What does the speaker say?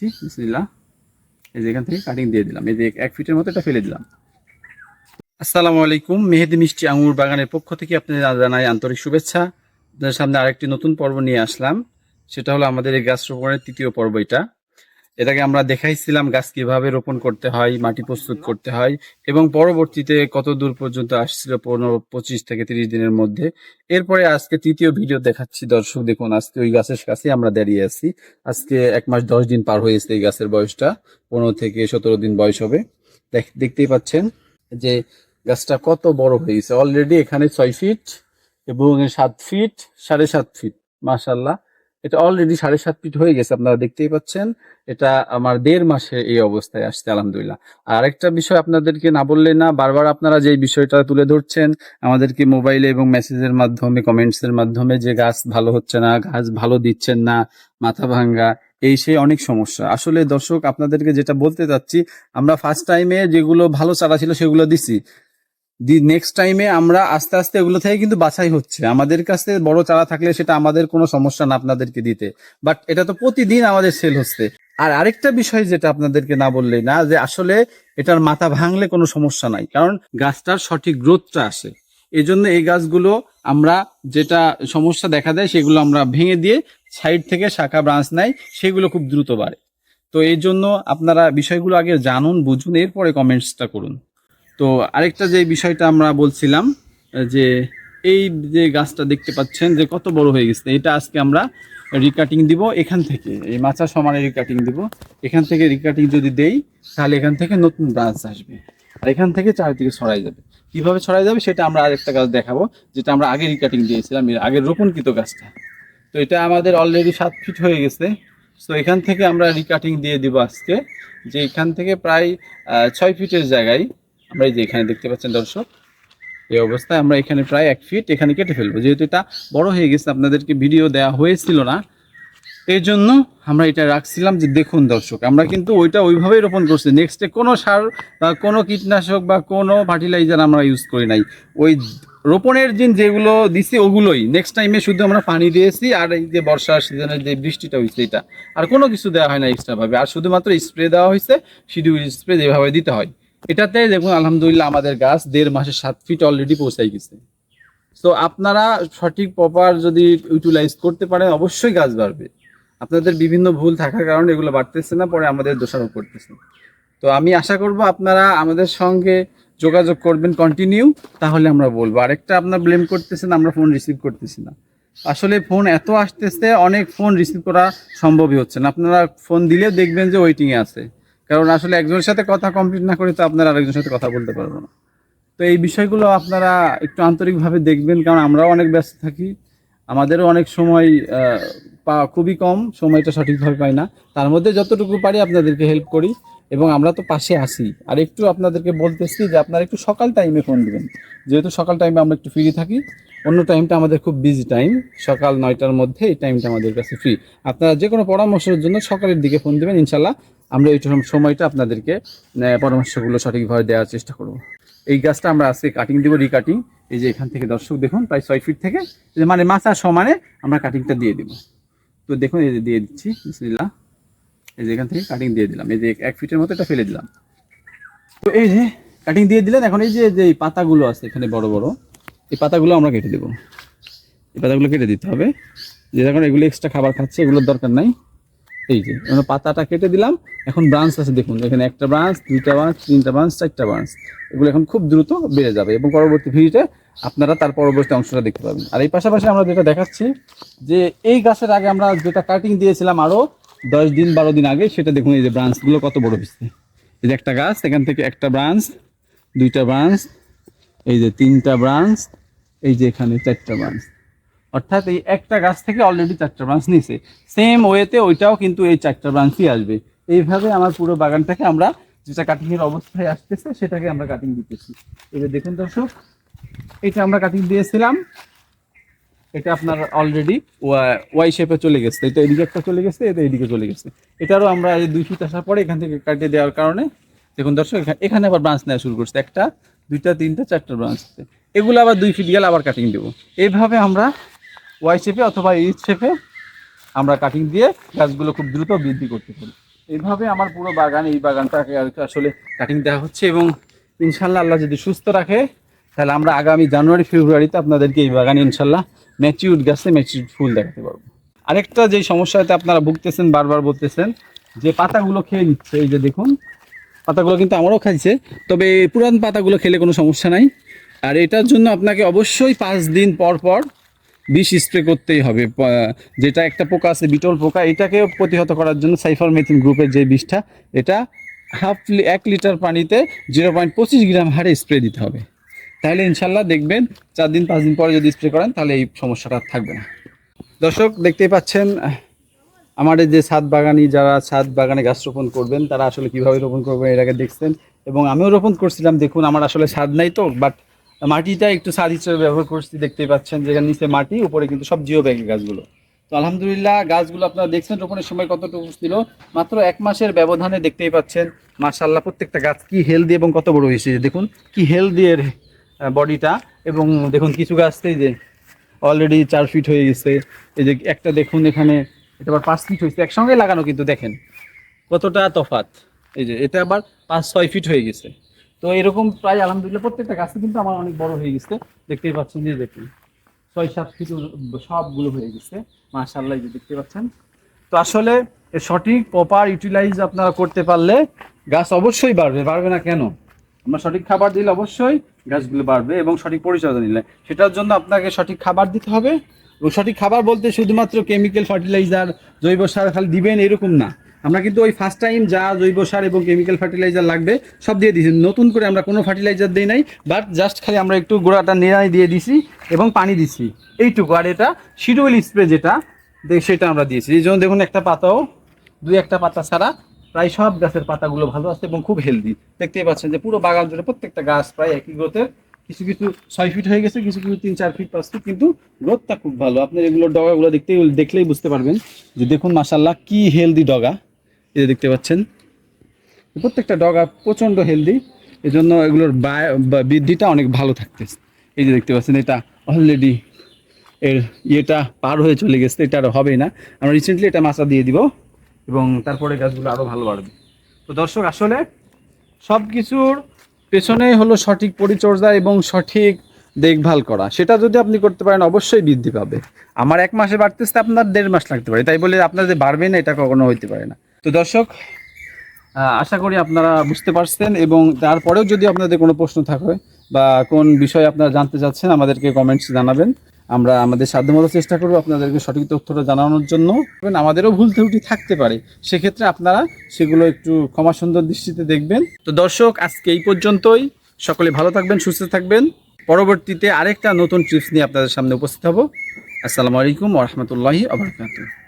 দিচ্ছি বিসমিল্লাহ এই যে এখান থেকে কাটিং দিয়ে দিলাম। এই যে এক ফিটের মতো এটা ফেলে দিলাম। আসসালামু আলাইকুম, মেহেদি মিষ্টি আঙুর বাগানের পক্ষ থেকে আপনাদের জানাই আন্তরিক শুভেচ্ছা। আপনাদের সামনে আরেকটি নতুন পর্ব নিয়ে আসলাম। সেটা হলো আমাদের এই গাছ রোপণের তৃতীয় পর্ব এটা। এটাকে আমরা দেখাইছিলাম গাছ কীভাবে রোপণ করতে হয়, মাটি প্রস্তুত করতে হয় এবং পরবর্তীতে কত দূর পর্যন্ত আসছিল পনেরো, পঁচিশ থেকে তিরিশ দিনের মধ্যে। এরপরে আজকে তৃতীয় ভিডিও দেখাচ্ছি, দর্শক দেখুন, আজকে ওই গাছের কাছে আমরা দাঁড়িয়ে আছি। আজকে এক মাস দশ দিন পার হয়েছে এই গাছের বয়সটা, পনেরো থেকে সতেরো দিন বয়স হবে। দেখ- দেখতেই পাচ্ছেন যে গাছটা কত বড় হয়েছে। অলরেডি এখানে ছয় ফিট এবং সাত ফিট সাড়ে সাত ফিট মাশাল্লাহ এটা অলরেডি সাড়ে সাত ফিট হয়ে গেছে, আপনারা দেখতেই পাচ্ছেন। এটা আমার দেড় মাসে এই অবস্থায় আসছে, আলহামদুলিল্লাহ। আর একটা বিষয় আপনাদেরকে না বললে না, বারবার আপনারা যে বিষয়টা তুলে ধরছেন, আমাদেরকে মোবাইলে এবং মেসেজের মাধ্যমে কমেন্টস এর মাধ্যমে যে গাছ ভালো হচ্ছে না, গাছ ভালো দিচ্ছেন না, মাথা ভাঙ্গা, এই সেই অনেক সমস্যা। আসলে দর্শক, আপনাদেরকে যেটা বলতে চাচ্ছি, আমরা ফার্স্ট টাইমে যেগুলো ভালো চারা ছিল সেগুলো দিছি। দি নেক্সট টাইমে আমরা আস্তে আস্তে এগুলো থেকে কিন্তু বাছাই হচ্ছে। আমাদের কাছে বড় চারা থাকলে সেটা আমাদের কোনো সমস্যা না আপনাদেরকে দিতে। বাট এটা তো প্রতিদিন আমাদের সেল হচ্ছে। আর আরেকটা বিষয় যেটা আপনাদেরকে না বললেই না, যে আসলে এটার মাথা ভাঙলে কোনো সমস্যা নাই। কারণ গাছটার সঠিক গ্রোথটা আসে। এই জন্য এই গাছগুলো আমরা যেটা সমস্যা দেখা দেয়, সেগুলো আমরা ভেঙে দিয়ে সাইড থেকে শাখা ব্রাঞ্চ নেয়, সেগুলো খুব দ্রুত বাড়ে। তো এই জন্য আপনারা বিষয়গুলো আগে জানুন, বুঝুন, এরপরে কমেন্টসটা করুন। তো আরেকটা যে বিষয়টা আমরা বলছিলাম যে এই যে গাছটা দেখতে পাচ্ছেন যে কত বড় হয়ে গেছে, এটা আজকে আমরা রিকাটিং দিব এখান থেকে। এই মাচা সমানে রিকাটিং দিব। এখান থেকে রিকাটিং যদি দেই, তাহলে এখান থেকে নতুন ব্রাঞ্চ আসবে। আর এখান থেকে চারিদিকে ছড়াই যাবে। কীভাবে ছড়াই যাবে সেটা আমরা আরেকটা গাছ দেখাবো, যেটা আমরা আগে রিকাটিং দিয়েছিলাম, এর আগের রোপণকৃত গাছটা। তো এটা আমাদের অলরেডি সাত ফিট হয়ে গেছে। তো এখান থেকে আমরা রিকাটিং দিয়ে দিব আজকে, যে এখান থেকে প্রায় ছয় ফিটের জায়গায় আমরা এই যে এখানে দেখতে পাচ্ছেন দর্শক, এই অবস্থায় আমরা এখানে প্রায় এক ফিট এখানে কেটে ফেলব। যেহেতু এটা বড় হয়ে গেছে, আপনাদেরকে ভিডিও দেওয়া হয়েছিল না, এই জন্য আমরা এটা রাখছিলাম যে দেখুন দর্শক, আমরা কিন্তু ওইটা ওইভাবেই রোপণ করছি। নেক্সটে কোনো সার বা কোনো কীটনাশক বা কোনো ফার্টিলাইজার আমরা ইউজ করি নাই। ওই রোপণের দিন যেগুলো দিছি ওগুলোই। নেক্সট টাইমে শুধু আমরা পানি দিয়েছি আর এই যে বর্ষার সিজনের যে বৃষ্টিটা হয়েছে এটা। আর কোনো কিছু দেওয়া হয় না এক্সট্রাভাবে আর শুধুমাত্র স্প্রে দেওয়া হয়েছে শিডিউল স্প্রে যেভাবে দিতে হয়। এটাতে দেখুন, আলহামদুলিল্লাহ আমাদের গাছ দেড় মাসে সাত ফিট অলরেডি পৌঁছাই গেছে। তো আপনারা সঠিক প্রপার যদি ইউটিলাইজ করতে পারেন, অবশ্যই গাছ বাড়বে। আপনাদের বিভিন্ন ভুল থাকার কারণে এগুলো বাড়তেছে না, পরে আমাদের দোষারোপ করতেছে। তো আমি আশা করব আপনারা আমাদের সঙ্গে যোগাযোগ করবেন কন্টিনিউ তাহলে আমরা বলব। আরেকটা আপনার ব্লেম করতেছেন, আমরা ফোন রিসিভ করতেছি না। আসলে ফোন এত আসতেছে, অনেক ফোন রিসিভ করা সম্ভবই হচ্ছে না। আপনারা ফোন দিলেও দেখবেন যে ওয়েটিংয়ে আছে। কারণ আসলে একজনের সাথে কথা কমপ্লিট না করে তো আপনারা আরেকজনের সাথে কথা বলতে পারব না। তো এই বিষয়গুলো আপনারা একটু আন্তরিকভাবে দেখবেন, কারণ আমরাও অনেক ব্যস্ত থাকি। আমাদেরও অনেক সময় পা খুবই কম, সময়টা সঠিকভাবে পাই না। তার মধ্যে যতটুকু পারি আপনাদেরকে হেল্প করি। এবং আমরা তো পাশে আসি আর একটু আপনাদেরকে বলতেছি যে আপনারা একটু সকাল টাইমে ফোন দিবেন। যেহেতু সকাল টাইমে আমরা একটু ফ্রি থাকি, অন্য টাইমটা আমাদের খুব বিজি টাইম সকাল নয়টার মধ্যে এই টাইমটা আমাদের কাছে ফ্রি আপনারা যে কোনো পরামর্শের জন্য সকালের দিকে ফোন দিবেন ইনশাল্লাহ আমরা এই সময়টা আপনাদেরকে পরামর্শগুলো সঠিকভাবে দেওয়ার চেষ্টা করব। এই গাছটা আমরা আজকে কাটিং দিব রিকাটিং এই যে এখান থেকে দর্শক দেখুন, প্রায় ছয় ফিট থেকে। মানে মাথার সমানে আমরা কাটিংটা দিয়ে দিব। তো দেখুন, এই যে দিয়ে দিচ্ছি, বিসমিল্লাহ। এই যে এখান থেকে কাটিং দিয়ে দিলাম। এই যে এক ফিটের মতো এটা ফেলে দিলাম। তো এই যে কাটিং দিয়ে দিলেন, এখন এই যে যে পাতাগুলো আছে এখানে বড় বড়, এই পাতাগুলো আমরা কেটে দেবো। এই পাতাগুলো কেটে দিতে হবে। যে এখন এগুলো এক্সট্রা খাবার খাচ্ছে, এগুলোর দরকার নাই। এই যে পাতাটা কেটে দিলাম। এখন ব্রাঞ্চ আছে, দেখুন, এখানে একটা ব্রাঞ্চ দুইটা ব্রাঞ্চ তিনটা ব্রাঞ্চ চারটা ব্রাঞ্চ এগুলো এখন খুব দ্রুত বেড়ে যাবে এবং পরবর্তী ভিডিওতে আপনারা তার পরবর্তী অংশটা দেখতে পাবেন। আর এই পাশাপাশি আমরা যেটা দেখাচ্ছি, যে এই গাছের আগে আমরা যেটা কাটিং দিয়েছিলাম আরও দশ দিন, বারো দিন আগে সেটা দেখুন, এই যে ব্রাঞ্চগুলো কত বড় হচ্ছে এই যে একটা গাছ, এখান থেকে একটা ব্রাঞ্চ দুইটা ব্রাঞ্চ এই যে তিনটা ব্রাঞ্চ এই যে এখানে চারটা ব্রাঞ্চ অর্থাৎ এই একটা গাছ থেকে অলরেডি চারটা ব্রাঞ্চ নিয়েছে। সেম ওয়েতে ওইটাও কিন্তু এই চারটা ব্রাঞ্চই আসবে। এইভাবে আমার পুরো বাগানটাকে আমরা যেটা কাটিং এর অবস্থায় আসতেছে, সেটাকে আমরা কাটিং দিতেছি। এবার দেখুন দর্শক, এটা আমরা কাটিং দিয়েছিলাম। এটা আপনার অলরেডি ওয়াই শেপে চলে গেছে। এটা এদিকে একটা চলে গেছে, এটা এদিকে চলে গেছে। এটারও আমরা এই দুই ফিট আসার পরে এখান থেকে কাটিয়ে দেওয়ার কারণে, দেখুন দর্শক, এখা- এখানে আবার ব্রাঞ্চ নেওয়া শুরু করছে। একটা, দুইটা, তিনটা, চারটা ব্রাঞ্চ এগুলো আবার দুই ফিট গেলে আবার কাটিং দেবো। এইভাবে আমরা ওয়াই শেপে অথবা এইচ শেপে আমরা কাটিং দিয়ে গাছগুলো খুব দ্রুত বৃদ্ধি করতে পারি। এইভাবে আমার পুরো বাগান, এই বাগানটাকে আসলে কাটিং দেওয়া হচ্ছে এবং ইনশাল্লাহ আল্লাহ যদি সুস্থ রাখে তাহলে আমরা আগামী জানুয়ারি, ফেব্রুয়ারিতে আপনাদেরকে এই বাগানে ইনশাল্লাহ ম্যাচিউড গাছে ম্যাচিউড ফুল দেখাতে পারব। আরেকটা যে সমস্যাতে আপনারা ভুগতেছেন, বারবার বলতেছেন, যে পাতাগুলো খেয়ে নিচ্ছে, এই যে দেখুন, পাতাগুলো কিন্তু আমারও খাইছে, তবে পুরান পাতাগুলো খেলে কোনো সমস্যা নাই। আর এটার জন্য আপনাকে অবশ্যই পাঁচ দিন পর পর বিষ স্প্রে করতেই হবে যেটা একটা পোকা আছে, বিটল পোকা এটাকে প্রতিহত করার জন্য সাইফার মেথিন গ্রুপের যে বিষটা, এটা হাফ এক লিটার পানিতে জিরো পয়েন্ট পঁচিশ গ্রাম হারে স্প্রে দিতে হবে। তাহলে ইনশাল্লাহ দেখবেন চার দিন, পাঁচ দিন পরে যদি স্প্রে করেন, তাহলে এই সমস্যাটা আর থাকবে না। দর্শক, দেখতেই পাচ্ছেন আমাদের যে ছাদ বাগানি, যারা ছাদ বাগানে গাছ রোপণ করবেন, তারা আসলে কীভাবে রোপণ করবেন এর আগে দেখছেন। এবং আমিও রোপণ করছিলাম, দেখুন আমার আসলে ছাদ নাই তো বাট মাটিটা একটু ছাদ হিসেবে ব্যবহার করছি, দেখতেই পাচ্ছেন যেখানে নিচে মাটি, উপরে কিন্তু সব জিও ব্যাগের গাছগুলো। তো আলহামদুলিল্লাহ, গাছগুলো আপনারা দেখছেন, রোপণের সময় কতটুকু ছিল, মাত্র এক মাসের ব্যবধানে দেখতেই পাচ্ছেন মাশাল্লাহ প্রত্যেকটা গাছ কি হেলদি এবং কত বড় হয়েছে, দেখুন, কি হেলদি এর বডিটা এবং দেখুন কিছু গাছতেই যে অলরেডি চার ফিট হয়ে গেছে। এই যে একটা দেখুন এখানে, এটা আবার পাঁচ ফিট হয়েছে। একসঙ্গে লাগানো কিন্তু দেখেন। কতটা তফাত এই যে এটা আবার পাঁচ, ছয় ফিট হয়ে গেছে। তো এরকম প্রায় আলহামদুলিল্লাহ প্রত্যেকটা গাছে কিন্তু আমার অনেক বড় হয়ে গেছে। দেখতেই পাচ্ছেন যে দেখুন, ছয়, সাত ফিট সবগুলো হয়ে গেছে। মাশাল্লাহ এই যে দেখতে পাচ্ছেন। তো আসলে সঠিক প্রপার ইউটিলাইজ আপনারা করতে পারলে গাছ অবশ্যই বাড়বে। বাড়বে না কেন? আমরা সঠিক খাবার দিলে অবশ্যই গাছগুলো বাড়বে এবং সঠিক পরিচর্যা নিলে। সেটার জন্য আপনাকে সঠিক খাবার দিতে হবে এবং সঠিক খাবার বলতে শুধুমাত্র কেমিক্যাল ফার্টিলাইজার জৈব সার খালি দিবেন এরকম না। আমরা কিন্তু ওই ফার্স্ট টাইম যা জৈব সার এবং কেমিক্যাল ফার্টিলাইজার লাগবে, সব দিয়ে দিয়েছি। নতুন করে আমরা কোনো ফার্টিলাইজার দিই নাই বাট জাস্ট খালি আমরা একটু গোড়াটা নেড়াই দিয়ে দিছি এবং পানি দিছি এইটুকু। আর এটা শিডিউল স্প্রে যেটা সেটা আমরা দিয়েছি। এই জন্য দেখুন একটা পাতাও, দুই একটা পাতা ছাড়া প্রায় সব গাছের পাতাগুলো ভালো আছে এবং খুব হেলদি দেখতেই পাচ্ছেন যে পুরো বাগান জুড়ে প্রত্যেকটা গাছ প্রায় একই গ্রোথের কিছু কিছু ছয় ফিট হয়ে গেছে, কিছু কিছু তিন, চার ফিট পাঁচ ফিট কিন্তু গ্রোথটা খুব ভালো। আপনার এগুলো ডগাগুলো দেখতেই দেখলেই বুঝতে পারবেন যে দেখুন মাসাল্লাহ কি হেলদি ডগা। এই দেখতে পাচ্ছেন প্রত্যেকটা ডগা প্রচণ্ড হেলদি এই জন্য এগুলোর বৃদ্ধিটা অনেক ভালো থাকতেছে। এই যে দেখতে পাচ্ছেন, এটা অলরেডি এর ইয়েটা পার হয়ে চলে গেছে, এটা আর হবেই না। আমরা রিসেন্টলি এটা মাচা দিয়ে দিব। এবং তারপরে গাছগুলো আরও ভালো বাড়বে। তো দর্শক, আসলে সব কিছুর পেছনেই হলো সঠিক পরিচর্যা এবং সঠিক দেখভাল করা। সেটা যদি আপনি করতে পারেন, অবশ্যই বৃদ্ধি পাবে। আমার এক মাসে বাড়তেছে, আপনার দেড় মাস লাগতে পারে। তাই বলে আপনার যে বাড়বে না, এটা কখনো হইতে পারে না। তো দর্শক আশা করি আপনারা বুঝতে পারছেন এবং তারপরেও যদি আপনাদের কোনো প্রশ্ন থাকে বা কোন বিষয়ে আপনারা জানতে চাচ্ছেন, আমাদেরকে কমেন্টস জানাবেন। আমরা আমাদের সাধ্যমতো চেষ্টা করব আপনাদেরকে সঠিক তথ্যটা জানানোর জন্য। আমাদেরও ভুল ত্রুটি থাকতে পারে। সেক্ষেত্রে আপনারা সেগুলো একটু ক্ষমা সুন্দর দৃষ্টিতে দেখবেন। তো দর্শক, আজকে এই পর্যন্তই। সকলে ভালো থাকবেন, সুস্থ থাকবেন। পরবর্তীতে আরেকটা নতুন ট্রিপস নিয়ে আপনাদের সামনে উপস্থিত হব। আসসালামু আলাইকুম ওরহমতুল্লাহি আবরকাতুহ